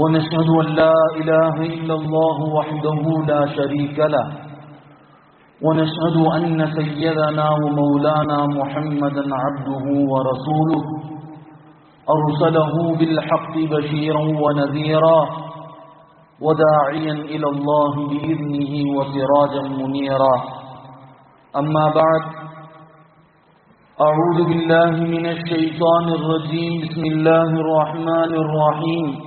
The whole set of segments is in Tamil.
ونشهد أن لا إله إلا الله وحده لا شريك له. ونشهد أن سيدنا ومولانا محمدا عبده ورسوله. أرسله بالحق بشيرا ونذيرا وداعيا إلى الله بإذنه وسراجا منيرا. أما بعد أعوذ بالله من الشيطان الرجيم. بسم الله الرحمن الرحيم.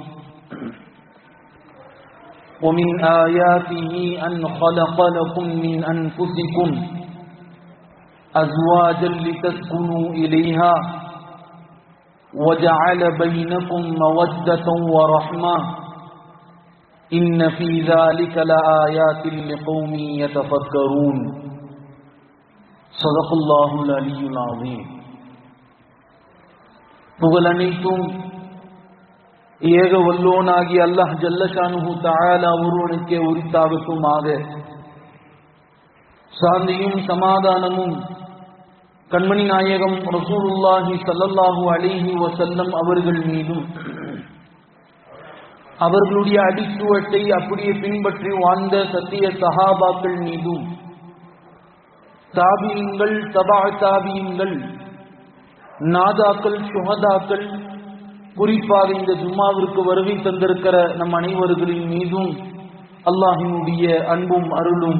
ومن آياته أن خلق لكم من أنفسكم أزواجا لتسكنوا إليها وجعل بينكم مودة ورحمة إن في ذلك لآيات لقوم يتفكرون صدق الله العلي العظيم புகழனைத்தும் ஏக வல்லோனாகி அல்லாஹ் ஜல்லஷானு தாயாலா ஒருவனுக்கே உரித்தாகட்டுமாக சாந்தியும் சமாதானமும் கண்மணி நாயகம் ரசூலுல்லாஹி சல்லல்லாஹு அலிஹி வசல்லம் அவர்கள் மீதும். அவர்களுடைய அடிச்சுவட்டை அப்படியே பின்பற்றி வாழ்ந்த சத்திய சஹாபாக்கள் மீதும். தாபியங்கள் தபா தாபியங்கள் நாதாக்கள் சுகதாக்கள் குறிப்பாக இந்த ஜும்மாவிற்கு வருகை தந்திருக்கிற நம் அனைவர்களின் மீதும் அல்லாஹினுடைய அன்பும் அருளும்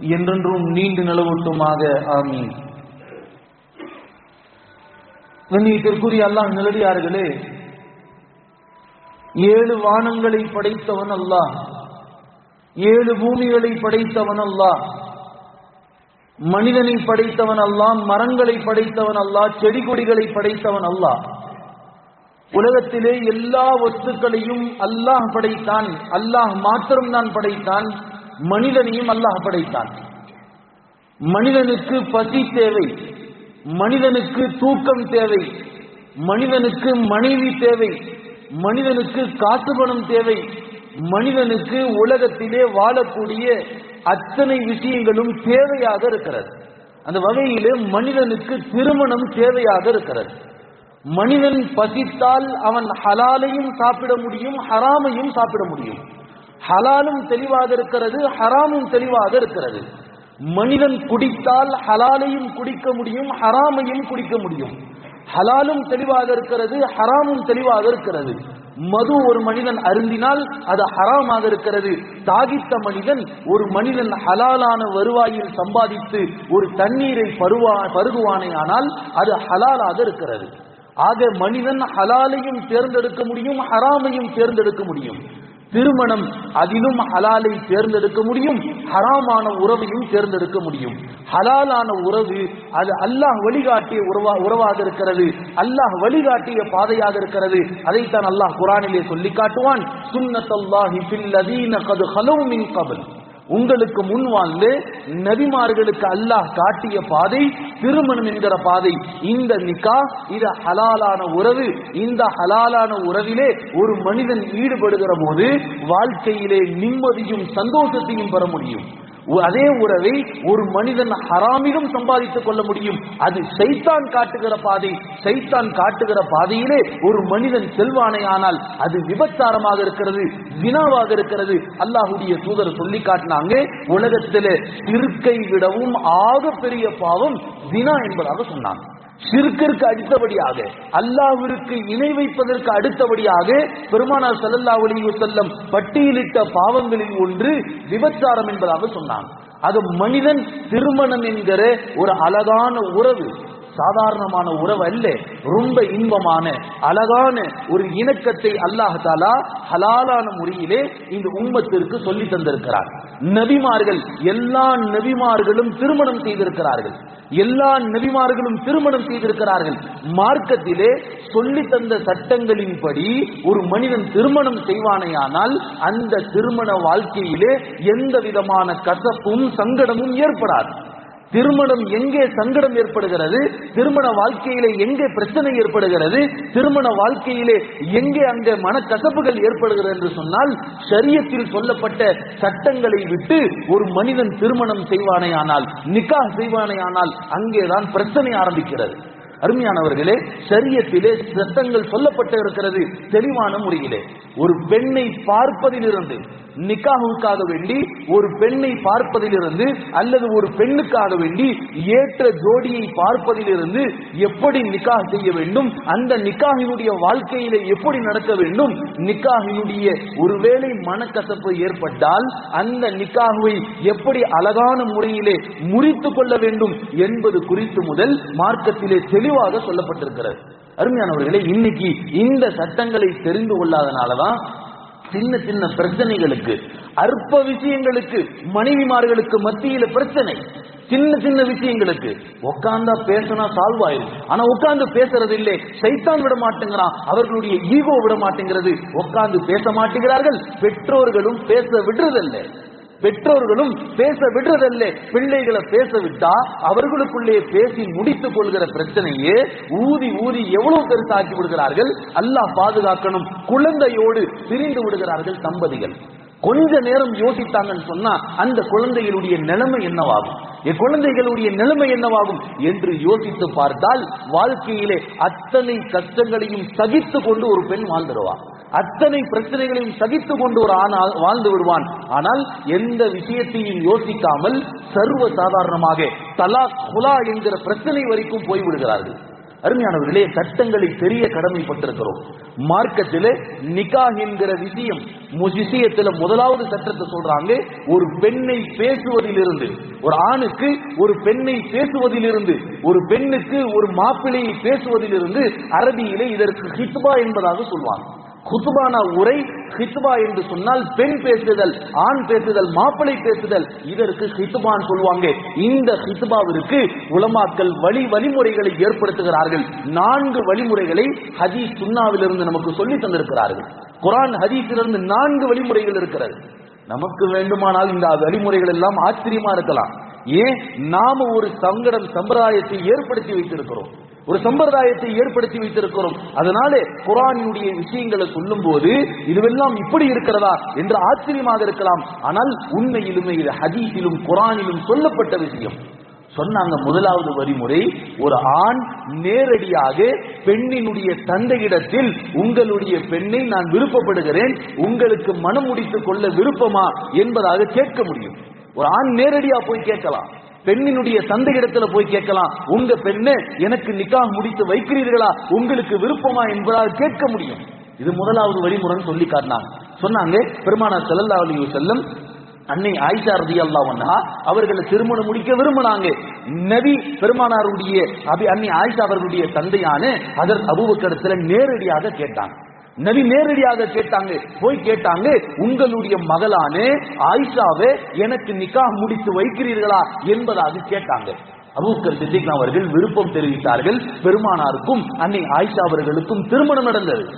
என்றென்றும் நீண்டு நிலவட்டுமாக. ஆமீன். கண்ணியத்திற்குரிய அல்லாஹ் நிலடியார்களே ஏழு வானங்களை படைத்தவன் அல்லாஹ் ஏழு பூமிகளை படைத்தவன் அல்லாஹ் மனிதனை படைத்தவன் அல்லாஹ் மரங்களை படைத்தவன் அல்லாஹ் செடி கொடிகளை படைத்தவன் அல்லாஹ். உலகத்திலே எல்லா வஸ்துக்களையும் அல்லாஹ் படைத்தான் அல்லாஹ் மாத்திரம் தான் படைத்தான் மனிதனையும் அல்லாஹ் படைத்தான். மனிதனுக்கு பசி தேவை மனிதனுக்கு தூக்கம் தேவை மனிதனுக்கு மனைவி தேவை மனிதனுக்கு காசு பணம் தேவை மனிதனுக்கு உலகத்திலே வாழக்கூடிய அத்தனை விஷயங்களும் தேவையாக இருக்கிறது. அந்த வகையிலே மனிதனுக்கு திருமணம் தேவையாக இருக்கிறது. மனிதன் பசித்தால் அவன் ஹலாலையும் சாப்பிட முடியும் ஹராமையும் சாப்பிட முடியும். ஹலாலும் தெளிவாக இருக்கிறது ஹராமும் தெளிவாக இருக்கிறது. மனிதன் குடித்தால் ஹலாலையும் குடிக்க முடியும் ஹராமையும் குடிக்க முடியும். ஹலாலும் தெளிவாக இருக்கிறது ஹராமும் தெளிவாக இருக்கிறது. மது ஒரு மனிதன் அருந்தினால் அது ஹராமாக இருக்கிறது. தாகித்த மனிதன் ஒரு மனிதன் ஹலாலான வருவாயில் சம்பாதித்து ஒரு தண்ணீரை பருவா பருகுவானே ஆனால் அது ஹலாலாக இருக்கிறது. ஆக மனிதன் ஹலாலையும் தேர்ந்தெடுக்க முடியும் ஹராமையும் தேர்ந்தெடுக்க முடியும். திருமணம் அதிலும் ஹலாலை தேர்ந்தெடுக்க முடியும் ஹராமான உறவையும் தேர்ந்தெடுக்க முடியும். ஹலாலான உறவு அது அல்லாஹ் வழிகாட்டிய உறவா உறவாக இருக்கிறது. அல்லாஹ் வழிகாட்டிய பாதையாக இருக்கிறது. அதைத்தான் அல்லாஹ் குரானிலே சொல்லி காட்டுவான் சுன்னத்தல்லாஹி ஃபில் லதீன கது ஹலோ மின் கபல். உங்களுக்கு முன் வாழ்ந்து நபிமார்களுக்கு அல்லாஹ் காட்டிய பாதை திருமணம் என்கிற பாதை இந்த நிக்கா இது ஹலாலான உறவு. இந்த ஹலாலான உறவிலே ஒரு மனிதன் ஈடுபடுகிற போது வாழ்க்கையிலே நிம்மதியும் சந்தோஷத்தையும் பெற முடியும். அதே உறவை ஒரு மனிதன் ஹராமிலும் சம்பாதித்துக் கொள்ள முடியும். அது சைத்தான் காட்டுகிற பாதை சைத்தான் காட்டுகிற பாதையிலே ஒரு மனிதன் செல்வானே ஆனால் அது விபச்சாரமாக இருக்கிறது வினாவாக இருக்கிறது. அல்லாஹுடைய தூதர் சொல்லி காட்டினாங்க உலகத்திலே இருக்கை விடவும் ஆக பெரிய பாவம் வினா என்பதாக சொன்னாங்க. சிறுக்கிற்கு அடுத்தபடியாக அல்லாவிற்கு இணை வைப்பதற்கு அடுத்தபடியாக பெருமானார் சல்லல்லா ஒளிவு செல்லம் பட்டியலிட்ட பாவங்களில் ஒன்று விபச்சாரம் என்பதாக சொன்னாங்க. அது மனிதன் திருமணம் என்கிற ஒரு அழகான உறவு சாதாரணமான உறவு அல்ல ரொம்ப இன்பமான அழகான ஒரு இணக்கத்தை அல்லாஹாலா ஹலாலான முறையிலே இந்த உம்மத்திற்கு சொல்லி தந்திருக்கிறார் நபிமார்கள் எல்லா நபிமார்களும் திருமணம் செய்திருக்கிறார்கள். எல்லா நபிமார்களும் திருமணம் செய்திருக்கிறார்கள். மார்க்கத்திலே சொல்லி தந்த சட்டங்களின்படி ஒரு மனிதன் திருமணம் செய்வானேயானால் அந்த திருமண வாழ்க்கையிலே எந்த விதமான கசப்பும் சங்கடமும் ஏற்படாது. திருமணம் எங்கே சங்கடம் ஏற்படுகிறது? திருமண வாழ்க்கையிலே எங்கே பிரச்சனை ஏற்படுகிறது? திருமண வாழ்க்கையிலே எங்கே அங்கே மனக்கசப்புகள் ஏற்படுகிறது என்று சொன்னால் சரியத்தில் சொல்லப்பட்ட சட்டங்களை விட்டு ஒரு மனிதன் திருமணம் செய்வானேயானால் செய்வானே ஆனால் அங்கேதான் பிரச்சனை ஆரம்பிக்கிறது. அருமையானவர்களே சரியத்திலே சட்டங்கள் சொல்லப்பட்டு இருக்கிறது தெளிவான முறையிலே. ஒரு பெண்ணை பார்ப்பதிலிருந்து நிக்காஹுக்காக வேண்டி ஒரு பெண்ணை பார்ப்பதிலிருந்து அல்லது ஒரு பெண்ணுக்காக வேண்டி ஏற்ற ஜோடியை பார்ப்பதிலிருந்து எப்படி நிக்காக செய்ய வேண்டும் அந்த நிக்காகினுடைய வாழ்க்கையில எப்படி நடக்க வேண்டும் நிக்காகினுடைய ஒருவேளை மனக்கசப்பு ஏற்பட்டால் அந்த நிக்காகுவை எப்படி அழகான முறையிலே முறித்து கொள்ள வேண்டும் என்பது குறித்து முதல் மார்க்கத்திலே தெளிவாக சொல்லப்பட்டிருக்கிறது. அருமையானவர்களே இன்னைக்கு இந்த சட்டங்களை தெரிந்து கொள்ளாதனாலதான் சின்ன சின்ன பிரச்சனைகளுக்கு அற்ப விஷயங்களுக்கு மனைவிமார்களுக்கு மத்தியில பிரச்சனை. சின்ன சின்ன விஷயங்களுக்கு உட்கார்ந்தா பேசினா சால்வ் ஆயிரும். ஆனா உட்கார்ந்து பேசுறது இல்லை சைத்தான் விட மாட்டேங்கிறான் அவர்களுடைய ஈகோ விட மாட்டேங்கிறது. உட்கார்ந்து பேச மாட்டேங்கிறார்கள் பெற்றோர்களும் பேச விடுறதில்லை. பெற்றோர்களும் பேச விடுறதல்ல. பிள்ளைகளை பேச விட்டா அவர்களுக்குள்ளே பேசி முடித்துக் கொள்கிற பிரச்சனையே ஊதி ஊதி எவ்வளவு பெருசாக்கி விடுகிறார்கள்? அல்லாஹ் பாதுகாக்கணும். குழந்தையோடு பிரிந்து விடுகிறார்கள் தம்பதிகள். கொஞ்ச நேரம் யோசித்தாங்கன்னு சொன்னா அந்த குழந்தைகளுடைய நிலைமை என்னவாகும்? என் குழந்தைகளுடைய நிலைமை என்னவாகும் என்று யோசித்து பார்த்தால் வாழ்க்கையிலே அத்தனை கஷ்டங்களையும் சகித்து கொண்டு ஒரு பெண் வாழ்ந்துருவான் அத்தனை பிரச்சனைகளையும் சகித்து கொண்டு ஒரு ஆண் வாழ்ந்து விடுவான். ஆனால் எந்த விஷயத்தையும் யோசிக்காமல் சர்வ சாதாரணமாக தலா குலா என்கிற பிரச்சனை வரைக்கும் போய்விடுகிறார்கள் அருமையானவர்களே சட்டங்களை தெரிய கடமைப்பட்டிருக்கிறோம். மார்க்கத்தில் நிகா என்கிற விஷயம் விஷயத்தில் முதலாவது சட்டத்தை சொல்றாங்க. ஒரு பெண்ணை பேசுவதிலிருந்து ஒரு ஆணுக்கு ஒரு பெண்ணை பேசுவதிலிருந்து ஒரு பெண்ணுக்கு ஒரு மாப்பிள்ளையை பேசுவதிலிருந்து அரபியிலே இதற்கு ஹித்பா என்பதாக சொல்வாங்க. குத்துபானா உரை ஹித்பா என்று சொன்னால் பெண் பேசுதல் ஆண் பேசுதல் மாப்பிளை பேசுதல் இதற்கு ஹித்பான் சொல்லுவாங்க. இந்த ஹித்பாவிற்கு உலமாக்கள் வழி வழிமுறைகளை ஏற்படுத்துகிறார்கள். நான்கு வழிமுறைகளை ஹதீஸ் சுன்னாவிலிருந்து நமக்கு சொல்லி தந்திருக்கிறார்கள். குரான் ஹதீஸிலிருந்து நான்கு வழிமுறைகள் இருக்கிறது. நமக்கு வேண்டுமானால் இந்த வழிமுறைகள் எல்லாம் ஆச்சரியமா இருக்கலாம். ஏன்? நாம ஒரு சங்கடம் சம்பிரதாயத்தை ஏற்படுத்தி வைத்திருக்கிறோம். ஒரு சம்பிரதாயத்தை ஏற்படுத்தி வைத்திருக்கிறோம். அதனாலே குரானினுடைய விஷயங்களை சொல்லும் போது இதுவெல்லாம் இப்படி இருக்கிறதா என்று ஆச்சரியமாக இருக்கலாம். ஆனால் உண்மையிலுமே இது ஹதீஸிலும் குரானிலும் சொல்லப்பட்ட விஷயம். சொன்னாங்க முதலாவது வரிமுறை ஒரு ஆண் நேரடியாக பெண்ணினுடைய தந்தையிடத்தில் உங்களுடைய பெண்ணை நான் விருப்பப்படுகிறேன் உங்களுக்கு மனம் முடித்துக் கொள்ள விருப்பமா? என்பதாக கேட்க முடியும். ஒரு ஆண் நேரடியா போய் கேட்கலாம். பெண்ணினுடைய சந்தையிடத்துல போய் கேட்கலாம். உங்க பெண்ணு எனக்கு நிக்காஹ் முடித்து வைக்கிறீர்களா? உங்களுக்கு விருப்பமா என்பதால் கேட்க முடியும். இது முதலாவது வழிமுறைன்னு சொல்லி காட்டினாங்க. சொன்னாங்க பெருமானார் செல்லல்லா அலி வஸல்லம் அன்னை ஆயிஷா ரதி அல்லாவன்னா அவர்களை திருமணம் முடிக்க விரும்பினாங்க. நபி பெருமானாருடைய அபி அன்னை ஆயிஷா அவர்களுடைய தந்தையான அதர் அபூபக்கர் நேரடியாக கேட்டாங்க. நபி நேரடியாக கேட்டாங்க. போய் கேட்டாங்க உங்களுடைய மகளானே ஆயிஷாவை எனக்கு நிக்காஹ் முடித்து வைக்கிறீர்களா? என்பதாக கேட்டாங்க. அபூக்கர் சித்திக் அவர்கள் விருப்பம் தெரிவித்தார்கள். பெருமானாருக்கும் அன்னை ஆயிஷா அவர்களுக்கும் திருமணம் நடந்தது.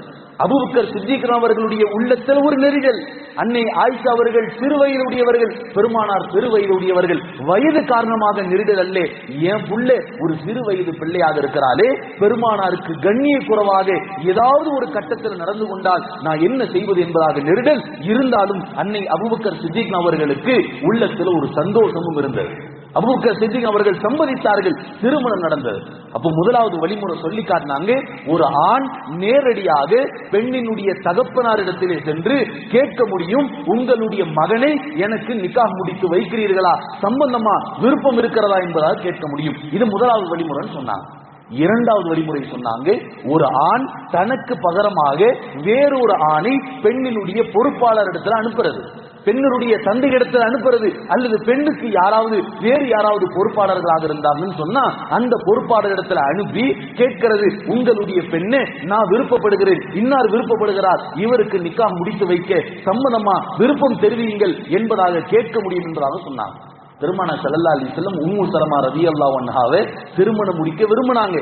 அபுபக்கர் சித்திகரம் அவர்களுடைய உள்ளத்தில் ஒரு நெறிகள் அன்னை ஆயிஷா அவர்கள் சிறுவயதுடையவர்கள் பெருமானார் சிறுவயதுடையவர்கள் வயது காரணமாக நெருடல் அல்ல. என் புள்ள ஒரு சிறு வயது பிள்ளையாக இருக்கிறாளே. பெருமானாருக்கு கண்ணிய குறைவாக ஏதாவது ஒரு கட்டத்தில் நடந்து கொண்டால் நான் என்ன செய்வது என்பதாக நெருடல் இருந்தாலும் அன்னை அபுபக்கர் சித்திக் அவர்களுக்கு உள்ளத்தில் ஒரு சந்தோஷமும் இருந்தது. அபூபக்கர் சித்திக் அவர்கள் சம்மதித்தார்கள். திருமணம் நடந்தது. அப்போ முதலாவது வழிமுறை சொல்லி காட்டினாங்க ஒரு ஆண் நேரடியாக பெண்ணினுடைய தகப்பனாரிடத்திலே சென்று கேட்க முடியும் உங்களுடைய மகனை எனக்கு நிக்காக முடித்து வைக்கிறீர்களா? சம்பந்தமா விருப்பம் இருக்கிறதா என்பதாக கேட்க முடியும். இது முதலாவது வழிமுறைன்னு சொன்னாங்க. இரண்டாவது வழிமுறை சொன்னாங்க ஒரு ஆண் தனக்கு பகரமாக வேறொரு ஆணை பெண்ணினுடைய பொறுப்பாளர் இடத்துல அனுப்புறது. பெண்ணுடைய தந்தை இடத்துல அனுப்புறது அல்லது பெண்ணுக்கு யாராவது வேறு யாராவது பொறுப்பாளர்களாக இருந்தாங்கன்னு சொன்னா அந்த பொறுப்பாளர் இடத்துல அனுப்பி கேட்கிறது உங்களுடைய பெண்ணு நான் விருப்பப்படுகிறேன். இன்னார் விருப்பப்படுகிறார்? இவருக்கு நிக்கா முடித்து வைக்க சம்மதமா விருப்பம் தெரிவியுங்கள் என்பதாக கேட்க முடியும் என்பதாக சொன்னாங்க. பெருமான செல்லல்லா அலி செல்லம் உம்மு சலமா ரதி அல்லா ஒன்னாவே திருமணம் முடிக்க விரும்பினாங்க.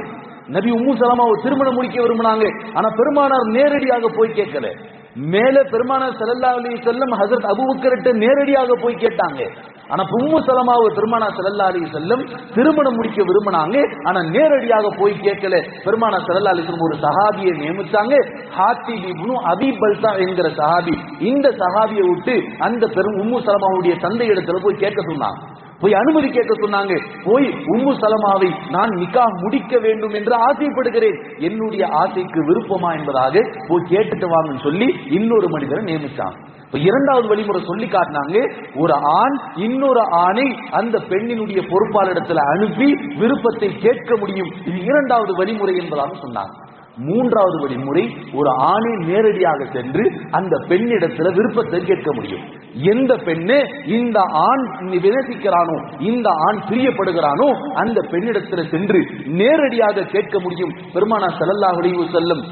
நபி உம்மு சலமாவை திருமணம் முடிக்க விரும்பினாங்க. ஆனா பெருமானார் நேரடியாக போய் கேட்கல. மேல பெருமான சல்லல்லா அலி செல்லம் ஹசரத் அபுபக்கர்கிட்ட நேரடியாக போய் கேட்டாங்க. ஆனா உம்மு சலமாவை பெருமானா சல்லல்லா அலி செல்லம் திருமணம் முடிக்க விரும்பினாங்க. ஆனா நேரடியாக போய் கேட்கல. பெருமானா சல்லல்லா அலி செல்லம் ஒரு சஹாபியை நியமிச்சாங்க. ஹாத்தி இப்னு அபி பல்தா என்கிற சஹாபி. இந்த சஹாபியை விட்டு அந்த பெரும் உம்மு சலமாவுடைய தந்தை இடத்துல போய் கேட்க சொன்னாங்க. போய் அனுமதி கேட்க சொன்னாங்க. போய் உம்மு சலமாவை நான் நிக்கா முடிக்க வேண்டும் என்று ஆசைப்படுகிறேன். என்னுடைய ஆசைக்கு விருப்பமா என்பதாக போய் கேட்டுட்டு வாங்கன்னு சொல்லி இன்னொரு மனிதரை நியமிச்சான் இரண்டாவது வழிமுறை சொல்லி காட்டினாங்க. ஒரு ஆண் இன்னொரு ஆணை அந்த பெண்ணினுடைய பொறுப்பாளரிடத்துல அனுப்பி விருப்பத்தை கேட்க முடியும். இது இரண்டாவது வழிமுறை என்பதாக சொன்னாங்க. மூன்றாவது வழிமுறை ஒரு ஆணை நேரடியாக சென்று அந்த பெண்ணிடத்துல விருப்பத்தை கேட்க முடியும். எந்த பெண்ணு இந்த ஆண் விமர்சிக்கிறானோ இந்த ஆண் பிரியப்படுகிறானோ அந்த பெண்ணிடத்துல சென்று நேரடியாக கேட்க முடியும். பெருமானா செல்லல்லா வடிவு செல்லும்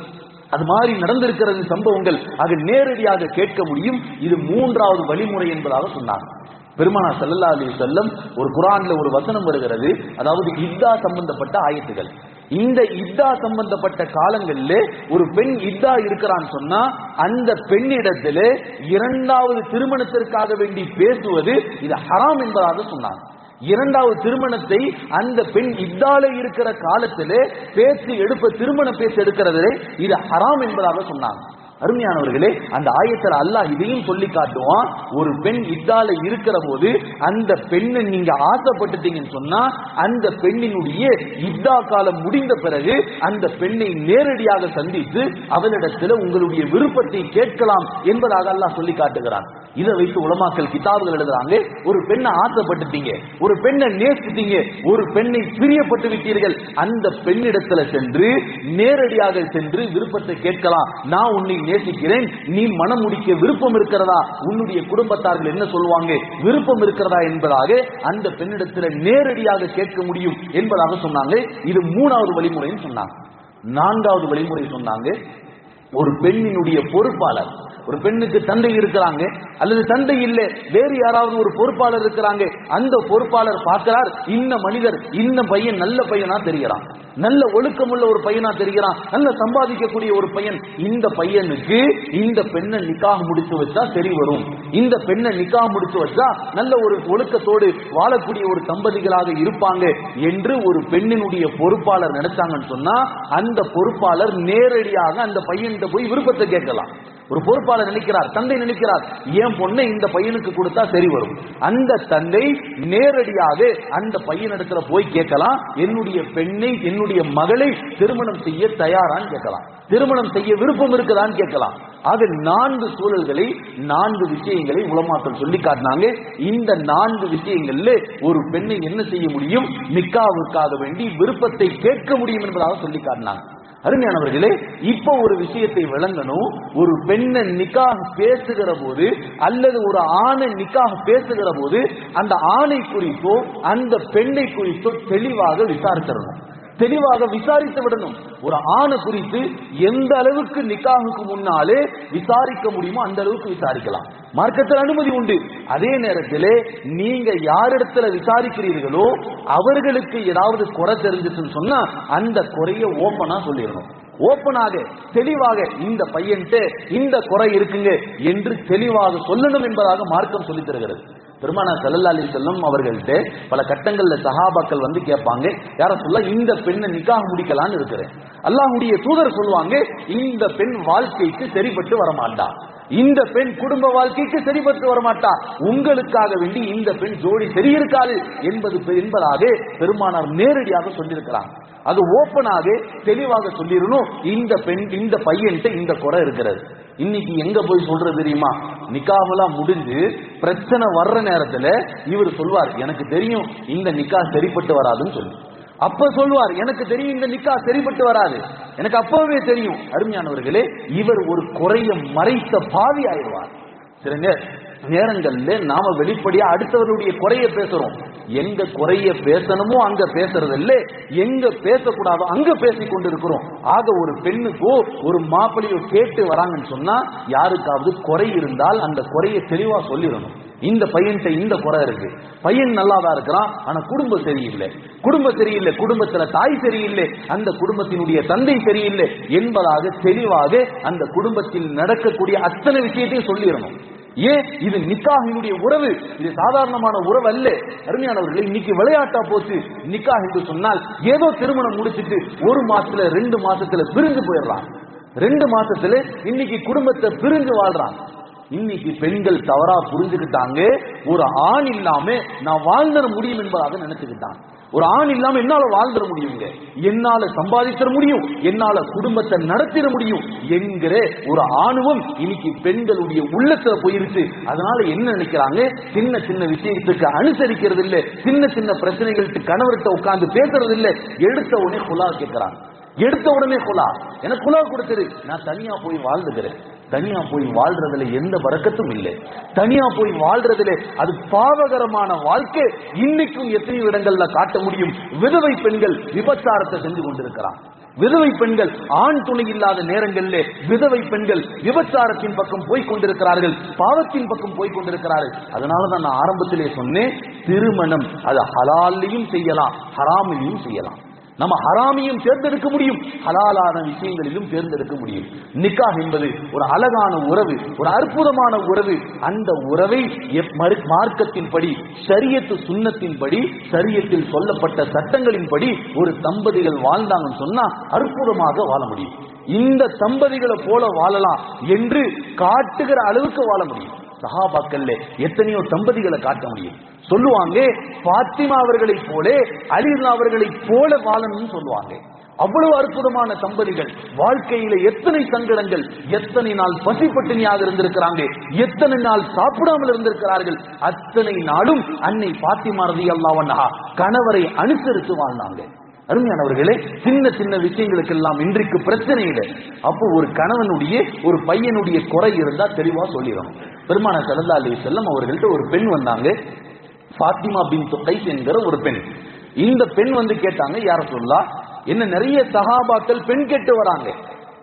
அது மாதிரி நடந்திருக்கிறது சம்பவங்கள் அது நேரடியாக கேட்க முடியும். இது மூன்றாவது வழிமுறை என்பதாக சொன்னாங்க. பெருமானா செல்லல்லா அலி செல்லம் ஒரு குரான்ல ஒரு வசனம் வருகிறது. அதாவது இத்தா சம்பந்தப்பட்ட ஆயத்துகள். இந்த இத்தா சம்பந்தப்பட்ட காலங்களில் ஒரு பெண் இத்தா இருக்கிறான்னு சொன்னா அந்த பெண்ணிடத்துல இரண்டாவது திருமணத்திற்காக வேண்டி பேசுவது இது ஹராம் என்பதாக சொன்னாங்க. இரண்டாவது திருமணத்தை அந்த பெண் இத்தால இருக்கிற காலத்திலே பேச்சு எடுப்ப திருமண பேச்சு எடுக்கிறது இது ஹராம் என்பதாக சொன்னாங்க. அருமையானவர்களே அந்த ஆயத்தில் அல்லாஹ் இதையும் சொல்லி காட்டுவான். ஒரு பெண் இத்தால இருக்கிற போது அந்த பெண்ணை நீங்க ஆசைப்பட்டுட்டீங்கன்னு சொன்னா அந்த பெண்ணினுடைய இத்தா காலம் முடிந்த பிறகு அந்த பெண்ணை நேரடியாக சந்தித்து அவளிடத்தில் உங்களுடைய விருப்பத்தை கேட்கலாம் என்பதாக அல்லாஹ் சொல்லி காட்டுகிறான். இதை வைத்து உலமாக்கல் கிதாபுகள் எழுதுறாங்க ஒரு பெண்ணை ஆசைப்பட்டுட்டீங்க ஒரு பெண்ணை நேசித்தீங்க ஒரு பெண்ணை பிரியப்பட்டு விட்டீர்கள் அந்த பெண்ணிடத்துல சென்று நேரடியாக சென்று விருப்பத்தை கேட்கலாம். நான் உன்னை நேசிக்கிறேன் நீ மனம் முடிக்க விருப்பம் இருக்கிறதா? உன்னுடைய குடும்பத்தார்கள் என்ன சொல்லுவாங்க? விருப்பம் இருக்கிறதா என்பதாக அந்த பெண்ணிடத்தில் நேரடியாக கேட்க முடியும் என்பதாக சொன்னாங்க. இது மூணாவது வழிமுறைன்னு சொன்னாங்க. நான்காவது வழிமுறை சொன்னாங்க. ஒரு பெண்ணினுடைய பொறுப்பாளர் ஒரு பெண்ணுக்கு தந்தை இருக்கிறாங்க அல்லது தந்தை இல்லை வேறு யாராவது ஒரு பொறுப்பாளர் இருக்கிறாங்க. அந்த பொறுப்பாளர் பார்க்கிறார் இந்த மனிதர் இந்த பையன் நல்ல பையனா தெரிகிறான். நல்ல ஒழுக்கமுள்ள ஒரு பையனா தெரிகிறான். நல்ல சம்பாதிக்கக்கூடிய ஒரு பையன். இந்த பையனுக்கு இந்த பெண்ணை நிக்காக முடிச்சு வச்சா சரி வரும். இந்த பெண்ணை நிக்காக முடிச்சு வச்சா நல்ல ஒரு ஒழுக்கத்தோடு வாழக்கூடிய ஒரு தம்பதிகளாக இருப்பாங்க என்று ஒரு பெண்ணினுடைய பொறுப்பாளர் நினைச்சாங்கன்னு சொன்னா அந்த பொறுப்பாளர் நேரடியாக அந்த பையன்கிட்ட போய் விருப்பத்தை கேட்கலாம். ஒரு பொறுப்பாளர் நினைக்கிறார் தந்தை நினைக்கிறார் என் பொண்ணை இந்த பையனுக்கு கொடுத்தா சரி வரும். அந்த தந்தை நேரடியாக அந்த பையன் இடத்துல போய் கேட்கலாம் என்னுடைய பெண்ணை என்னுடைய மகளை திருமணம் செய்ய தயாரான்னு கேட்கலாம். திருமணம் செய்ய விருப்பம் இருக்குதான்னு கேட்கலாம். ஆக நான்கு சூழல்களை நான்கு விஷயங்களை உலமாக்கள் சொல்லி காட்டினாங்க. இந்த நான்கு விஷயங்கள்ல ஒரு பெண்ணை என்ன செய்ய முடியும்? நிக்காவுக்காக வேண்டி விருப்பத்தை கேட்க முடியும் என்பதாக சொல்லி காட்டினாங்க. அருமையானவர்களே இப்ப ஒரு விஷயத்தை விளங்கணும். ஒரு பெண்ணை நிக்காக பேசுகிற போது அல்லது ஒரு ஆணை நிக்காக பேசுகிற போது அந்த ஆணை குறித்தோ அந்த பெண்ணை குறித்தோ தெளிவாக விசாரிச்சிடணும். தெளிவாக விசாரித்து விடணும். ஒரு ஆணை குறித்து எந்த அளவுக்கு நிக்காகுக்கு முன்னாலே விசாரிக்க முடியுமோ அந்த அளவுக்கு விசாரிக்கலாம். மார்க்கத்தில் அனுமதி உண்டு. அதே நேரத்தில் நீங்க யாரிடத்துல விசாரிக்கிறீர்களோ அவர்களுக்கு ஏதாவது குறை தெரிஞ்சிச்சுன்னு சொன்னா அந்த குறைய ஓப்பனா சொல்லிடணும். ஓப்பனாக தெளிவாக இந்த பையன்ட்டு இந்த குறை இருக்குங்க என்று தெளிவாக சொல்லணும் என்பதாக மார்க்கம் சொல்லித் தருகிறது. பெருமானா சல்லல்லா அலி செல்லம் அவர்கள்ட்ட பல கட்டங்கள்ல சஹாபாக்கள் வந்து கேட்பாங்க யார சொல்ல இந்த பெண்ணை நிக்காக முடிக்கலான்னு இருக்கிறேன். அல்லாஹுடைய தூதர் சொல்லுவாங்க இந்த பெண் வாழ்க்கைக்கு சரிப்பட்டு வரமாட்டா. இந்த பெண் குடும்ப வாழ்க்கைக்கு சரிபட்டு வரமாட்டா. உங்களுக்காக வேண்டி இந்த பெண் ஜோடி சரியிருக்காது என்பது என்பதாக பெருமானார் நேரடியாக சொல்லியிருக்கிறார். அது ஓப்பனாக தெளிவாக சொல்லிடணும் இந்த பெண் இந்த பையன்ட்டு இந்த குறை இருக்கிறது. இன்னைக்கு எங்க போய் சொல்ற தெரியுமா? நிக்காவெல்லாம் முடிஞ்சு பிரச்சனை வர்ற நேரத்துல இவர் சொல்வார் எனக்கு தெரியும் இந்த நிக்கா சரிப்பட்டு வராதுன்னு சொல்லி. அப்ப சொல்வார் எனக்கு தெரியும் இந்த நிக்கா சரிப்பட்டு வராது. எனக்கு அப்பவே தெரியும். அருமையானவர்களே இவர் ஒரு குறைய மறைத்த பாவி ஆயிடுவார். சில நேரங்கள்ல நாம வெளிப்படையா அடுத்தவருடைய குறைய பேசுறோம். எங்க குறைய பேசணுமோ அங்க பேசுறது இல்ல எங்க பேசக்கூடாதோ அங்க பேசிக் கொண்டிருக்கிறோம். ஆக ஒரு பெண்ணுக்கோ ஒரு மாப்பிள்ளையோ கேட்டு வராங்கன்னு சொன்னா யாருக்காவது குறை இருந்தால் அந்த குறைய தெளிவா சொல்லிடணும். இந்த பையன்கிட்ட இந்த குறை இருக்கு. பையன் நல்லாதான் இருக்கிறான் ஆனா குடும்பம் சரியில்லை. குடும்பம் சரியில்லை குடும்பத்துல தாய் சரியில்லை அந்த குடும்பத்தினுடைய தந்தை சரியில்லை என்பதாக தெளிவாக அந்த குடும்பத்தில் நடக்கக்கூடிய அத்தனை விஷயத்தையும் சொல்லிடணும். ஏன்? இது நிக்காஹினுடைய உறவு. இது சாதாரணமான உறவு அல்ல அருமையானவர்களே இன்னைக்கு விளையாட்டா போச்சு. நிக்காஹ் என்று சொன்னால் ஏதோ திருமணம் முடிச்சிட்டு ஒரு மாசத்துல ரெண்டு மாசத்துல பிரிஞ்சு போயிடுறான் ரெண்டு மாசத்துல இன்னைக்கு குடும்பத்தை பிரிஞ்சு வாழ்றான். இன்னைக்கு பெண்கள் தவறா புரிஞ்சுக்கிட்டாங்க. ஒரு ஆண் இல்லாம நான் வாழ்ந்துட முடியும் என்பதாக நினைச்சுக்கிட்டான். ஒரு ஆண் இல்லாம என்னால வாழ்ந்துட முடியுங்க என்னால சம்பாதித்தர முடியும். என்னால குடும்பத்தை நடத்திட முடியும் என்கிற ஒரு ஆணுவம் இன்னைக்கு பெண்களுடைய உள்ளத்துல போயிருச்சு. அதனால என்ன நினைக்கிறாங்க? சின்ன சின்ன விஷயத்துக்கு அனுசரிக்கிறது இல்ல சின்ன சின்ன பிரச்சனைகளுக்கு கணவர்கிட்ட உட்கார்ந்து பேசுறது இல்ல எடுத்த உடனே குலா கேட்கிறாங்க எடுத்த உடனே குலா எனக்கு குலா கொடுத்துரு. நான் தனியா போய் வாழ்ந்துக்கிறேன். தனியா போய் வாழ்றதுல எந்த வரக்கத்தும் இல்லை. தனியா போய் வாழ்றதுல அது பாவகரமான வாழ்க்கை இன்னைக்கும் எத்தனையோ இடங்கள்ல காட்ட முடியும். விதவை பெண்கள் விபச்சாரத்தை செஞ்சு கொண்டிருக்கிறான் விதவை பெண்கள் ஆண் துணை இல்லாத நேரங்களிலே விதவை பெண்கள் விபச்சாரத்தின் பக்கம் போய் கொண்டிருக்கிறார்கள். பாவத்தின் பக்கம் போய் கொண்டிருக்கிறார்கள். அதனாலதான் நான் ஆரம்பத்திலே சொன்னேன் திருமணம் அது ஹலாலையும் செய்யலாம் ஹராமிலையும் செய்யலாம். நம்ம ஹராமியும் தேர்ந்தெடுக்க முடியும். ஹலாலான விஷயங்களிலும் தேர்ந்தெடுக்க முடியும். நிக்காஹ் என்பது ஒரு அழகான உறவு ஒரு அற்புதமான உறவு. அந்த உறவை எப்- மார்க்கத்தின்படி சரியத்து சுண்ணத்தின்படி சரியத்தில் சொல்லப்பட்ட சட்டங்களின்படி ஒரு தம்பதிகள் வாழ்ந்தாங்கன்னு சொன்னா அற்புதமாக வாழ முடியும். இந்த தம்பதிகளை போல வாழலாம் என்று காட்டுகிற அளவுக்கு வாழ முடியும். சஹாபாக்கள்ல எத்தனையோ தம்பதிகளை காட்ட முடியும். சொல்லுவாங்க பாத்திமா அவர்களை போல அலிர்லா அவர்களை போல வாழணும்னு சொல்லுவாங்க. அவ்வளவு அற்புதமான தம்பதிகள். வாழ்க்கையில எத்தனை சங்கடங்கள் எத்தனை நாள் பசிப்பட்டினியாக இருந்திருக்கிறாங்க எத்தனை நாள் சாப்பிடாமல் இருந்திருக்கிறார்கள். அத்தனை நாளும் அன்னை பாத்திமா ரதி அல்லாவண்ணா கணவரை அனுசரித்து வாழ்ந்தாங்க. அருமையானவர்களே சின்ன சின்ன விஷயங்களுக்கு எல்லாம் இன்றைக்கு பிரச்சனை இல்லை அப்போ ஒரு கணவனுடைய ஒரு பையனுடைய குறை இருந்தா தெளிவா சொல்லிடணும். பெருமான சல்லா அலி செல்லம் அவர்கள்ட்ட ஒரு பெண் வந்தாங்க. ஃபாத்திமா பின் கைஸ் என்கிற ஒரு பெண். இந்த பெண் வந்து கேட்டாங்க யார சொல்லா என்ன நிறைய சகாபாக்கள் பெண் கேட்டு வராங்க.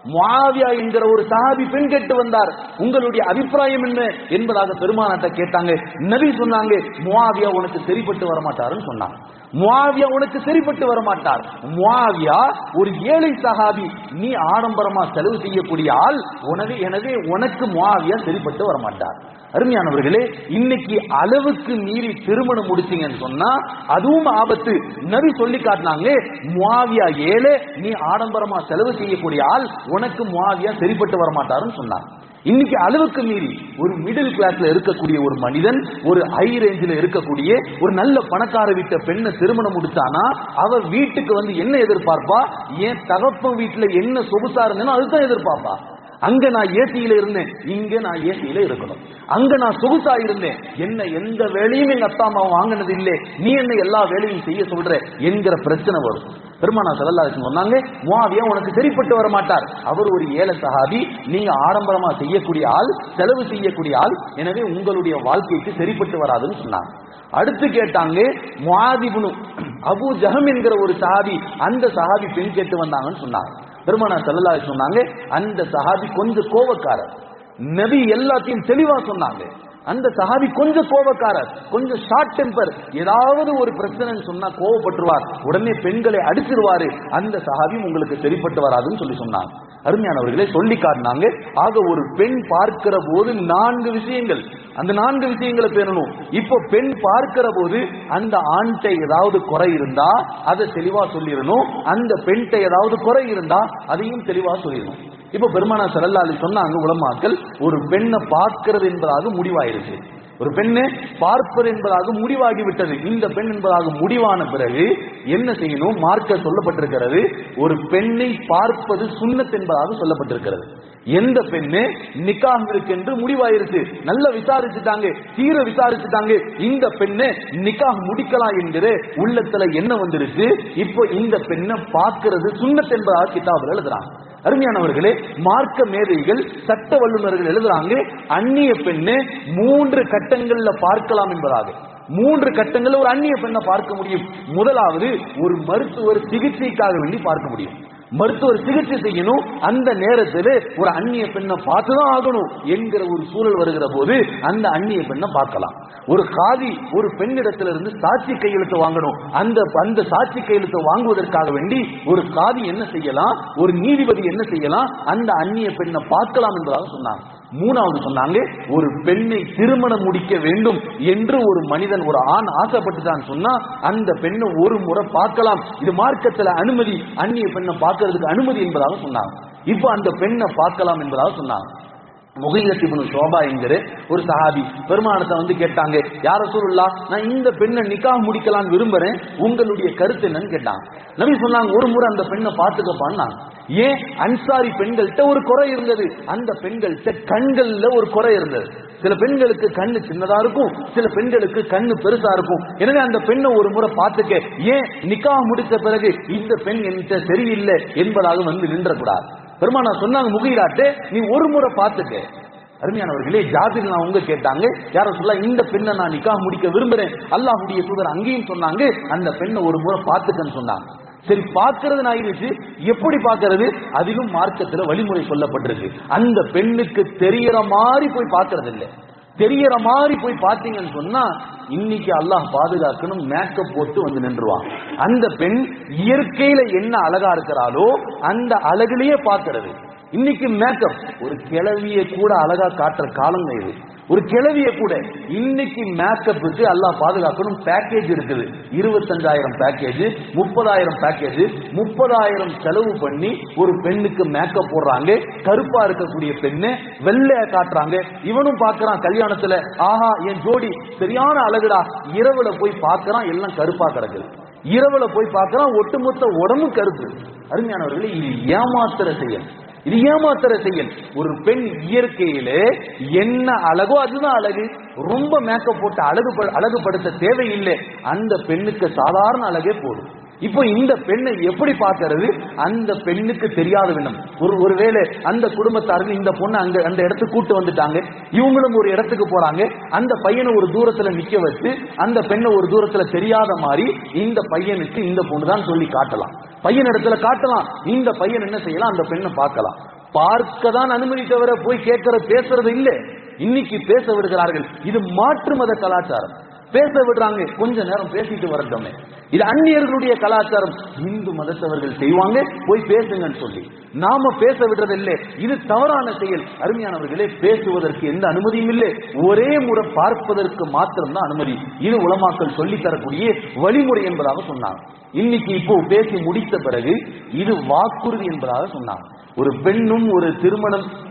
மாவியா என்கிற ஒரு சஹாபி பெண் கேட்டு வந்தார். உங்களுடைய அபிப்பிராயம் என்ன? என்பதாக பெருமானாட்ட கேட்டாங்க. நபி சொன்னாங்க முஆவியா உனக்கு சரிப்பட்டு வரமாட்டாருன்னு சொன்னாங்க. முவாவியா உனக்கு சரிப்பட்டு வரமாட்டார். முவாவியா ஒரு ஏழை சகாபி நீ ஆடம்பரமா செலவு செய்யக்கூடிய ஆள் உனவே எனவே உனக்கு முவாவியா சரிப்பட்டு வரமாட்டார். அருமையானவர்களே இன்னைக்கு அளவுக்கு மீறி திருமணம் முடிச்சீங்கன்னு சொன்னா அதுவும் ஆபத்து. நபி சொல்லி காட்டினாங்க முவாவியா ஏழை நீ ஆடம்பரமா செலவு செய்யக்கூடிய ஆள் உனக்கு முவாவியா சரிப்பட்டு வரமாட்டாருன்னு சொன்னாங்க. இன்னைக்கு அளவுக்கு மீறி ஒரு மிடில் கிளாஸ்ல இருக்கக்கூடிய ஒரு மனிதன் ஒரு ஹை ரேஞ்சில் இருக்கக்கூடிய ஒரு நல்ல பணக்கார வீட்ட பெண்ணை திருமணம் முடிச்சானா அவ வீட்டுக்கு வந்து என்ன எதிர்பார்ப்பா? ஏன் தகப்பன் வீட்டுல என்ன சொகுசா இருந்தேனோ அதுதான் எதிர்பார்ப்பா. அங்க நான் ஏசியில இருந்தேன் இங்க நான் ஏசியில இருக்கணும். அங்க நான் சொகுசா இருந்தேன் என்ன எந்த வேலையும் எங்க அப்பா அம்மா வாங்கினது இல்லை. நீ என்ன எல்லா வேலையும் செய்ய சொல்ற என்கிற பிரச்சனை வரும். பெருமானா சல்லா சொன்னாங்க முவாவியா உனக்கு சரிப்பட்டு வர மாட்டார் அவர் ஒரு ஏழை சஹாபி நீங்க ஆடம்பரமா செய்யக்கூடிய ஆள் செலவு செய்யக்கூடிய ஆள் எனவே உங்களுடைய வாழ்க்கைக்கு சரிப்பட்டு வராதுன்னு சொன்னாங்க. அடுத்து கேட்டாங்க முஆதிபுனு அபு ஜஹம் என்கிற ஒரு சஹாபி அந்த சஹாபி பெண் கேட்டு வந்தாங்கன்னு சொன்னாங்க. பெருமானா சல்லல்லா சொன்னாங்க அந்த சஹாபி கொஞ்சம் கோபக்காரர். நபி எல்லாத்தையும் தெளிவா சொன்னாங்க. அந்த சஹாபி கொஞ்சம் கோபக்காரர் கொஞ்சம் ஷார்ட் டெம்பர் ஏதாவது ஒரு பிரச்சனைன்னு சொன்னா கோவப்பட்டுருவார் உடனே பெண்களை அடிச்சிருவாரு. அந்த சஹாபியும் உங்களுக்கு சரிப்பட்டு வராதுன்னு சொல்லி சொன்னாங்க. அருமையானவர்களே சொல்லி காட்டினாங்க ஆக ஒரு பெண் பார்க்கிற போது நான்கு விஷயங்கள். அந்த நான்கு விஷயங்களை பேணணும். இப்போ பெண் பார்க்கிற போது அந்த ஆண்கிட்ட ஏதாவது குறை இருந்தா அதை தெளிவா சொல்லிடணும். அந்த பெண்கிட்ட ஏதாவது குறை இருந்தா அதையும் தெளிவா சொல்லிடணும். இப்போ பெருமானா சரல்லாலி சொன்னாங்க உலமாக்கள் ஒரு பெண்ணை பார்க்கிறது என்பதாக முடிவாயிருச்சு ஒரு பெண்ணு பார்ப்பர் என்பதாக முடிவாகி விட்டது இந்த பெண் என்பதாக முடிவான பிறகு என்ன செய்யணும்? மார்க்க சொல்லப்பட்டிருக்கிறது ஒரு பெண்ணை பார்ப்பது சுண்ணத் என்பதாக சொல்லப்பட்டிருக்கிறது. எந்த பெண்ணு? நிக்காஹ் என்று முடிவாயிருச்சு. நல்லா விசாரிச்சுட்டாங்க தீர விசாரிச்சுட்டாங்க. இந்த பெண்ணு நிக்காக முடிக்கலாம் என்கிற உள்ளத்துல என்ன வந்துருச்சு இப்போ இந்த பெண்ணை பார்க்கிறது சுண்ணத் என்பதாக கிதாபுல எழுதுறாங்க. அருமையானவர்களே மார்க்க மேதைகள் சட்ட வல்லுநர்கள் எழுதுறாங்க அந்நிய பெண்ணு மூன்று கட்டங்கள்ல பார்க்கலாம் என்பதாக. மூன்று கட்டங்கள்ல ஒரு அந்நிய பெண்ணை பார்க்க முடியும். முதலாவது ஒரு மருத்துவர் சிகிச்சைக்காக வேண்டி பார்க்க முடியும். மருத்துவர் சிகிச்சை செய்யணும். அந்த நேரத்தில் ஒரு அந்நிய பெண்ணை பார்த்துதான் ஆகணும் என்கிற ஒரு சூழல் வருகிற போது அந்த அந்நிய பெண்ணை பார்க்கலாம். ஒரு காதி ஒரு பெண்ணிடத்துல இருந்து சாட்சி கையெழுத்து வாங்கணும். அந்த அந்த சாட்சி கையெழுத்து வாங்குவதற்காக வேண்டி ஒரு காதி என்ன செய்யலாம்? ஒரு நீதிபதி என்ன செய்யலாம்? அந்த அந்நிய பெண்ணை பார்க்கலாம் என்பதாக சொன்னாங்க. மூணாவது சொன்னாங்க ஒரு பெண்ணை திருமணம் முடிக்க வேண்டும் என்று ஒரு மனிதன் ஒரு ஆண் ஆசைப்பட்டுதான் சொன்னா அந்த பெண்ணை ஒரு முறை பார்க்கலாம். இது மார்க்கத்துல அனுமதி அந்நிய பெண்ணை பார்க்கறதுக்கு அனுமதி என்பதாக சொன்னாங்க. இப்போ அந்த பெண்ணை பார்க்கலாம் என்பதாக சொன்னாங்க. முகையத்திபுனு சோபா என்கிற ஒரு சஹாபி பெருமானத்தை வந்து கேட்டாங்க யார சொல்லா நான் இந்த பெண்ணை நிக்கா முடிக்கலாம்னு விரும்புறேன். உங்களுடைய கருத்து என்னன்னு கேட்டாங்க. நபி சொன்னாங்க ஒரு முறை அந்த பெண்ணை பார்த்துக்கப்பான்னு ஏன்? அன்சாரி பெண்கள்கிட்ட ஒரு குறை இருந்தது. அந்த பெண்கள்கிட்ட கண்கள்ல ஒரு குறை இருந்தது. சில பெண்களுக்கு கண்ணு சின்னதா இருக்கும் சில பெண்களுக்கு கண்ணு பெருசா இருக்கும். எனவே அந்த பெண்ணை ஒரு முறை பார்த்துக்க. ஏன்? நிக்கா முடித்த பிறகு இந்த பெண் என்கிட்ட சரியில்லை என்பதாக வந்து நின்றக்கூடாது. பெருமானா சொன்னாங்க முகிராட்டு நீ ஒரு முறை பார்த்துக்க. அருமையானவர்களே ஜாதில் நான் உங்க கேட்டாங்க. யார சொல்ல இந்த பெண்ணை நான் நிக்கா முடிக்க விரும்புறேன். அல்லாஹுடைய தூதர் அங்கேயும் சொன்னாங்க அந்த பெண்ணை ஒரு முறை பார்த்துக்கன்னு சொன்னாங்க. சரி பார்க்கறது ஆயிருச்சு எப்படி பார்க்கறது? அதிலும் மார்க்கத்துல வழிமுறை சொல்லப்பட்டிருக்கு. அந்த பெண்ணுக்கு தெரியற மாதிரி போய் பார்க்கறது இல்லை. தெரியற மாதிரி போய் பார்த்தீங்கன்னு சொன்னா இன்னைக்கு அல்லாஹ் பாதுகாக்கணும் மேக்கப் போட்டு வந்து நின்றுவான். அந்த பெண் இயற்கையில என்ன அழகா இருக்கிறாளோ அந்த அழகுலயே பாக்குறது இன்னைக்கு மேக்கப் ஒரு கிளவிய கூட அழகா காட்டுற காலங்க இது. ஒரு கிளவிய கூட இன்னைக்கு மேக்கப்புக்கு எல்லாம் பாதுகாக்கணும். பேக்கேஜ் இருக்குது. இருபத்தஞ்சாயிரம் பேக்கேஜ் முப்பதாயிரம் பேக்கேஜ் முப்பதாயிரம் செலவு பண்ணி ஒரு பெண்ணுக்கு மேக்கப் போடுறாங்க. கருப்பா இருக்கக்கூடிய பெண்ணு வெள்ளைய காட்டுறாங்க. இவனும் பார்க்கறான் கல்யாணத்துல ஆஹா என் ஜோடி சரியான அழகுடா. இரவுல போய் பார்க்கறான் எல்லாம் கருப்பா கிடக்குது. இரவுல போய் பார்க்கறான் ஒட்டுமொத்த உடம்பு கருப்பு. அருமையானவர்களே இது ஏமாத்திர செய்யணும் இது ஏமாத்திர செயல். ஒரு பெண் இயற்கையிலே என்ன அழகோ அதுதான் அழகு. ரொம்ப மேக்கப் போட்டு அழகு அழகுபடுத்த தேவையில்லை. அந்த பெண்ணுக்கு சாதாரண அழகே போதும். இப்போ இந்த பெண்ணை எப்படி பார்க்கறது? அந்த பெண்ணுக்கு தெரியாத வினம் ஒரு ஒருவேளை அந்த குடும்பத்தார்கள் இந்த பொண்ணை அங்க அந்த இடத்துக்கு கூட்டு வந்துட்டாங்க. இவங்களும் ஒரு இடத்துக்கு போறாங்க. அந்த பையனை ஒரு தூரத்துல நிக்க வச்சு அந்த பெண்ணை ஒரு தூரத்துல தெரியாத மாதிரி இந்த பையனுக்கு இந்த பொண்ணு தான் சொல்லி காட்டலாம். பையன் இடத்துல காட்டலாம். இந்த பையன் என்ன செய்யலாம்? அந்த பெண்ணை பார்க்கலாம். பார்க்க தான் அனுமதி தவிர போய் கேட்கற பேசுறது இல்ல. இன்னைக்கு பேச விடுகிறார்கள். இது மாற்று மத கலாச்சாரம். பேச விடுறாங்க. கொஞ்ச நேரம் பேசிட்டு வரட்டோமே. இது அந்நியர்களுடைய கலாச்சாரம். இந்து மதத்தவர்கள் செய்வாங்க. போய் பேசுங்கன்னு சொல்லி. நாம பேச விடுறதில்லை. இது தவறான செயல். அருமையானவர்களே பேசுவதற்கு எந்த அனுமதியும் இல்லை. ஒரே முறை பார்ப்பதற்கு மாத்திரம்தான் அனுமதி. இது உலமாக்கள் சொல்லி தரக்கூடிய வழிமுறை என்பதாக சொன்னாங்க. இன்னைக்கு இப்போ பேசி முடித்த பிறகு இது வாக்குறுதி என்பதாக சொன்னாங்க. ஒரு பெண்ணும் ஒரு திருமணம்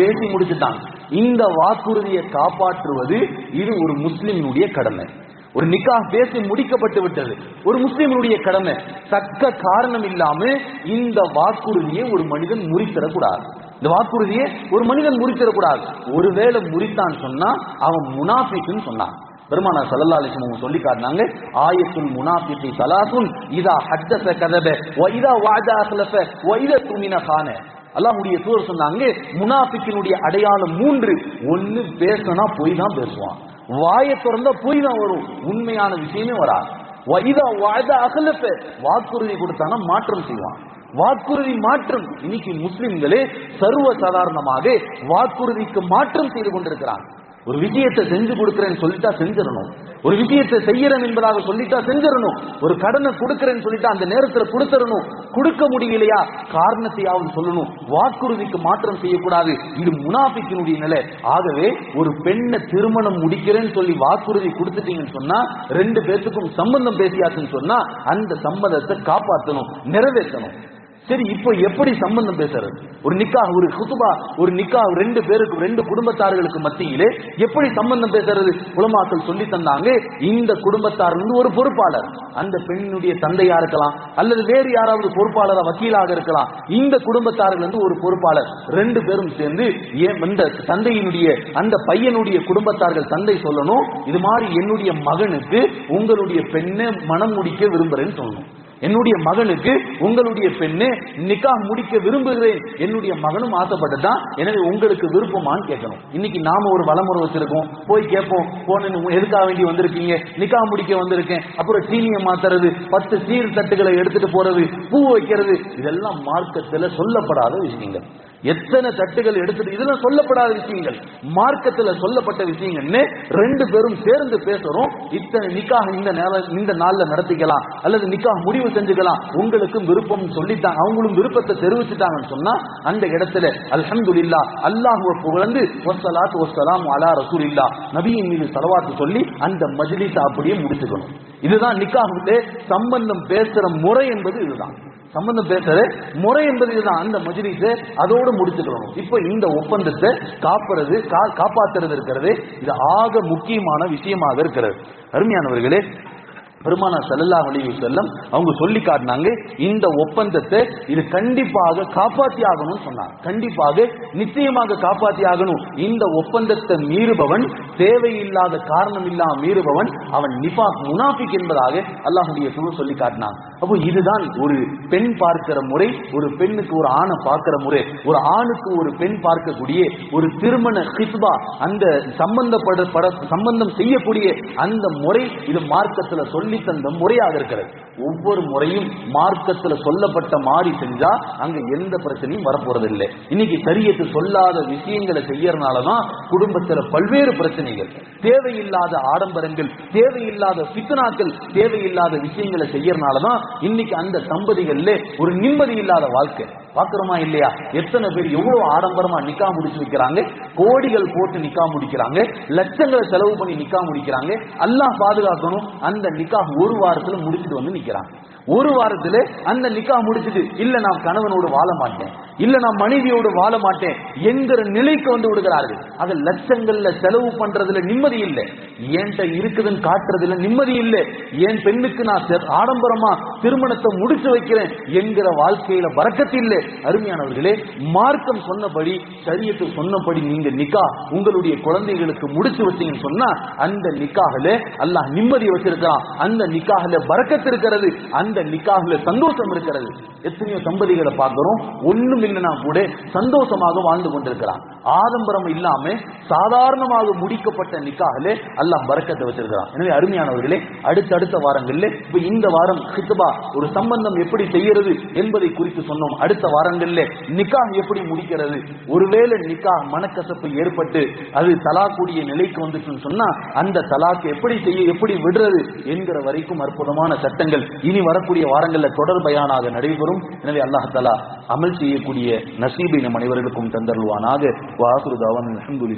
பேசி முடிச்சுட்டாங்க. இந்த வாக்குறுதியை காப்பாற்றுவது இது ஒரு முஸ்லிமினுடைய கடமை. ஒரு நிக்கா பேசி முடிக்கப்பட்டு விட்டது. ஒரு முஸ்லிமினுடைய கடமை. தக்க காரணம் இல்லாம இந்த வாக்குறுதியை ஒரு மனிதன் முறித்தரக்கூடாது. இந்த வாக்குறுதியை ஒரு மனிதன் முறித்தரக்கூடாது. ஒருவேளை முறித்தான் சொன்னா அவன் முனாஃபிக்குன்னு சொன்னான். பெருமானா சல்லல்லா அலிஸ்லம் அவங்க சொல்லி காட்டினாங்க ஆயத்துல் முனாஃபிகி சலாசுன் இதா ஹத்தஸ கதப ஒய்தா இதா வஅத ஒய்த வ இதா துமின கான அல்லாஹுடைய தூதர் சொன்னாங்க முனாஃபிக்கினுடைய அடையாளம் மூன்று. ஒன்னு பேசினா போய் தான் பேசுவான். வாயை திறந்தா போய் தான் வரும். உண்மையான விஷயமே வராது. வ இதா வஅத வாக்குறுதி கொடுத்தானா மாற்றம் செய்வான். வாக்குறுதி மாற்றம். இன்னைக்கு முஸ்லிம்களே சர்வ சாதாரணமாக வாக்குறுதிக்கு மாற்றம் செய்து கொண்டிருக்கிறாங்க. ஒரு விஷயத்தை செஞ்சு கொடுக்கிறேன்னு சொல்லிட்டா செஞ்சிடணும். ஒரு விஷயத்தை செய்யறேன் என்பதாக சொல்லிட்டா செஞ்சிடணும். ஒரு கடனை கொடுக்கறேன்னு சொல்லிட்டா அந்த நேரத்துல கொடுத்துடணும். கொடுக்க முடியலையா? காரணத்தையாவது சொல்லணும். வாக்குறுதிக்கு மாற்றம் செய்யக்கூடாது. இது முனாபிக்கினுடைய நிலை. ஆகவே ஒரு பெண்ணை திருமணம் முடிக்கிறேன்னு சொல்லி வாக்குறுதி கொடுத்துட்டீங்கன்னு சொன்னா ரெண்டு பேர்த்துக்கும் சம்பந்தம் பேசியாச்சுன்னு சொன்னா அந்த சம்பந்தத்தை காப்பாற்றணும் நிறைவேற்றணும். சரி இப்போ எப்படி சம்பந்தம் பேசுறது? ஒரு நிக்கா ஒரு குசுபா ஒரு நிக்கா ரெண்டு பேருக்கு ரெண்டு குடும்பத்தார்களுக்கு மத்தியிலே எப்படி சம்பந்தம் பேசுறது? உலமாக்கள் சொல்லி தந்தாங்க இந்த குடும்பத்தார் வந்து ஒரு பொறுப்பாளர். அந்த பெண்ணுடைய தந்தையா இருக்கலாம் அல்லது வேறு யாராவது பொறுப்பாளரா வக்கீலாக இருக்கலாம் இந்த குடும்பத்தார்கள் வந்து ஒரு பொறுப்பாளர். ரெண்டு பேரும் சேர்ந்து ஏன் இந்த தந்தையினுடைய அந்த பையனுடைய குடும்பத்தார்கள் தந்தை சொல்லணும் இது மாதிரி என்னுடைய மகனுக்கு உங்களுடைய பெண்ணை மனம் முடிக்க விரும்புறேன்னு சொல்லணும். என்னுடைய மகனுக்கு உங்களுடைய பெண்ணு நிக்கா முடிக்க விரும்புகிறேன். என்னுடைய மகனும் ஆசைப்பட்டுதான் எனவே உங்களுக்கு விருப்பமான்னு கேட்கணும். இன்னைக்கு நாம ஒரு வளமுறை வச்சிருக்கோம். போய் கேட்போம். போன எதுக்காக வேண்டி வந்திருக்கீங்க? நிக்கா முடிக்க வந்திருக்கேன். அப்புறம் சீனியை மாத்துறது பத்து சீர் தட்டுகளை எடுத்துட்டு போறது பூ வைக்கிறது இதெல்லாம் மார்க்கத்துல சொல்லப்படாத விஷயங்கள். எத்தனை தட்டுகள் எடுத்துட்டு இதெல்லாம் சொல்லப்படாத விஷயங்கள். மார்க்கத்துல சொல்லப்பட்ட விஷயங்கள்னு ரெண்டு பேரும் சேர்ந்து பேசுறோம். இத்தனை நிக்காக இந்த நேரம் இந்த நாள்ல நடத்திக்கலாம். அல்லது நிக்காக முடிவு செஞ்சுக்கலாம். உங்களுக்கும் விருப்பம் சொல்லிட்டாங்க அவங்களும் விருப்பத்தை தெரிவிச்சுட்டாங்கன்னு சொன்னா அந்த இடத்துல அல்ஹம்துலில்லா அல்லாஹுவ புகழ்ந்து ஒசலாத் ஒசலாம் அலா ரசூலில்லா நபியின் மீது செலவாத்து சொல்லி அந்த மஜ்லிஸ் அப்படியே முடிச்சுக்கணும். இதுதான் நிக்காஹுடைய சம்பந்தம் பேசுற முறை என்பது இதுதான். சம்பந்தம் பேசுறது முறை என்பது இதுதான் அந்த மஜ்லிஸை அதோடு முடிச்சுக்கணும் இப்போ இந்த ஒப்பந்தத்தை காப்புறது கா- காப்பாத்துறது இருக்கிறது. இது ஆக முக்கியமான விஷயமாக இருக்கிறது. அருமையானவர்களே பெருமானா செல்லல்லா அலைஹி செல்லம் அவங்க சொல்லி காட்டினாங்க இந்த ஒப்பந்தத்தை இது கண்டிப்பாக காப்பாத்தி ஆகணும்னு சொன்னாங்க கண்டிப்பாக நிச்சயமாக காப்பாத்தி ஆகணும் இந்த ஒப்பந்தத்தை மீறுபவன் தேவையில்லாத காரணம் இல்லாம மீறுபவன் அவன் நிபாக் முனாஃபிக் என்பதாக அல்லாஹுடைய தூதர் சொல்லி காட்டினான் அப்போ இதுதான் ஒரு பெண் பார்க்கிற முறை ஒரு பெண்ணுக்கு ஒரு ஆணை பார்க்கிற முறை ஒரு ஆணுக்கு ஒரு பெண் பார்க்கக்கூடிய ஒரு திருமண ஹிஸ்பா அந்த சம்பந்தப்பட பட சம்பந்தம் செய்யக்கூடிய அந்த முறை இது மார்க்கத்துல சொல்லி தந்த முறையாக இருக்கிறது. ஒவ்வொரு முறையும் மார்க்கத்துல சொல்லப்பட்ட மாதிரி செஞ்சா அங்க எந்த பிரச்சனையும் வரப்போறதில்லை. இன்னைக்கு சரியத்து சொல்லாத விஷயங்களை செய்யறதுனாலதான் குடும்பத்துல பல்வேறு பிரச்சனைகள். தேவையில்லாத ஆடம்பரங்கள் தேவையில்லாத பித்தனாக்கள் தேவையில்லாத விஷயங்களை செய்யறதுனாலதான் இன்னைக்கு அந்த தம்பதிகள்ல ஒரு நிம்மதி இல்லாத வாழ்க்கை. பாக்குறோமா இல்லையா? எத்தனை பேர் எவ்வளவு ஆடம்பரமா நிக்கா முடிச்சு வைக்கிறாங்க? கோடிகள் போட்டு நிக்கா முடிக்கிறாங்க. லட்சங்களை செலவு பண்ணி நிக்கா முடிக்கிறாங்க. எல்லாம் பாதுகாக்கணும். அந்த நிக்கா ஒரு வாரத்துல முடிச்சுட்டு வந்து நிக்கிறாங்க ஒரு வாரத்துல அந்த நிக்கா முடிச்சுட்டு இல்ல நான் கணவனோடு வாழ மாட்டேன் இல்ல நான் மனைவியோடு வாழ மாட்டேன் என்கிற நிலைக்கு வந்து விடுகிறார்கள். அது லட்சங்கள்ல செலவு பண்றதுல நிம்மதி இல்லை. என்கிட்ட இருக்குதுன்னு காட்டுறதுல நிம்மதி இல்லை. என் பெண்ணுக்கு நான் ஆடம்பரமா திருமணத்தை முடிச்சு வைக்கிறேன் என்கிற வாழ்க்கையில வரக்கத்து இல்லை. அருமையானவர்களே மார்க்கம் சொன்னபடி சரியத்து சொன்னபடி நீங்க நிக்கா உங்களுடைய குழந்தைகளுக்கு முடிச்சு வச்சீங்கன்னு சொன்னா அந்த நிக்காகல அல்லாஹ் நிம்மதி வச்சிருக்கான் அந்த நிக்காகல வரக்கத்து இருக்கிறது. அந்த அந்த நிக்காகல சந்தோஷம் இருக்கிறது. எத்தனையோ தம்பதிகளை பார்க்கிறோம். ஒண்ணும் இல்லைனா கூட சந்தோஷமாக வாழ்ந்து கொண்டிருக்கிறான். ஆடம்பரம் இல்லாம சாதாரணமாக முடிக்கப்பட்ட நிக்காகலே அல்லாஹ் பறக்கத்தை வச்சிருக்கிறான். எனவே அருமையானவர்களே அடுத்தடுத்த வாரங்களில் இப்ப இந்த வாரம் ஹித்பா ஒரு சம்பந்தம் எப்படி செய்யறது என்பதை குறித்து சொன்னோம். அடுத்த வாரங்களில் நிக்காக எப்படி முடிக்கிறது? ஒருவேளை நிக்காக மனக்கசப்பு ஏற்பட்டு அது தலாக்கூடிய நிலைக்கு வந்துச்சுன்னு சொன்னா அந்த தலாக்கு எப்படி செய்ய எப்படி விடுறது என்கிற வரைக்கும் அற்புதமான சட்டங்கள் இனி வர வரக்கூடிய வாரங்களில் தொடர் பயானாக நடைபெறும். எனவே அல்லாஹ் அமல் செய்யக்கூடிய நசீபை நம் அனைவர்களுக்கும் தந்தருவானாக வாசுருதாவன் அல்ஹம்துலில்லாஹ்.